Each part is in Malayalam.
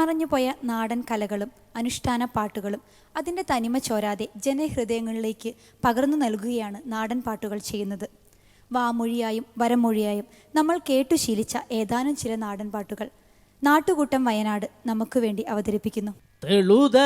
മറഞ്ഞുപോയ നാടൻ കലകളും അനുഷ്ഠാന പാട്ടുകളും അതിന്റെ തനിമ ചോരാതെ ജനഹൃദയങ്ങളിലേക്ക് പകർന്നു നൽകുകയാണ് നാടൻ പാട്ടുകൾ ചെയ്യുന്നത്. വാമൊഴിയായും വരമൊഴിയായും നമ്മൾ കേട്ടു ശീലിച്ച ഏതാനും ചില നാടൻ പാട്ടുകൾ നാട്ടുകൂട്ടം വയനാട് നമുക്ക് വേണ്ടി അവതരിപ്പിക്കുന്നു. തെളുതേള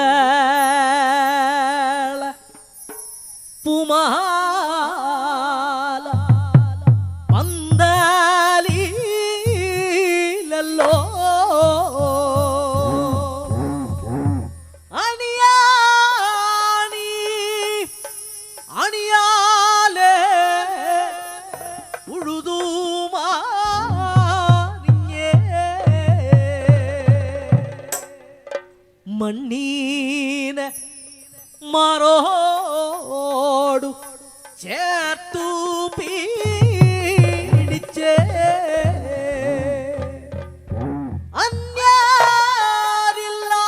മണ്ണീന മറോടു ചേർത്തു പീഡിച്ചേ.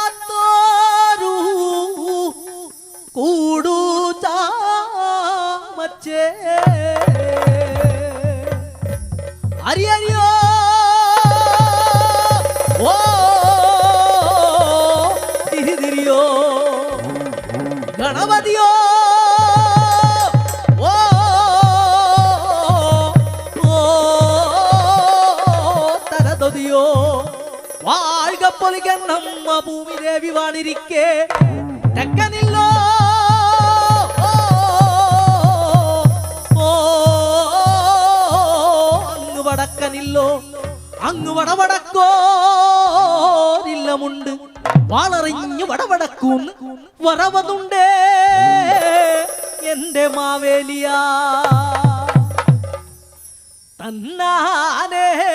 അന്യാരില്ലാത്തോരു കൂടു ചാമച്ചേ. അരിയരിയോ? ഓ പൊലികണ്ണമ്മ ഭൂമി ദേവി വാണിരിക്കേ. തെക്കനില്ലോ. അങ്ങ് വടക്കനില്ലോ. അങ്ങ് വടവടക്കോരില്ലമുണ്ട്. വളറിഞ്ഞു വടവടക്കൂന്ന് വറവതുണ്ടേ. എന്റെ മാവേലിയ. തന്നാനേ.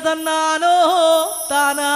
തന്നാനോ താനാ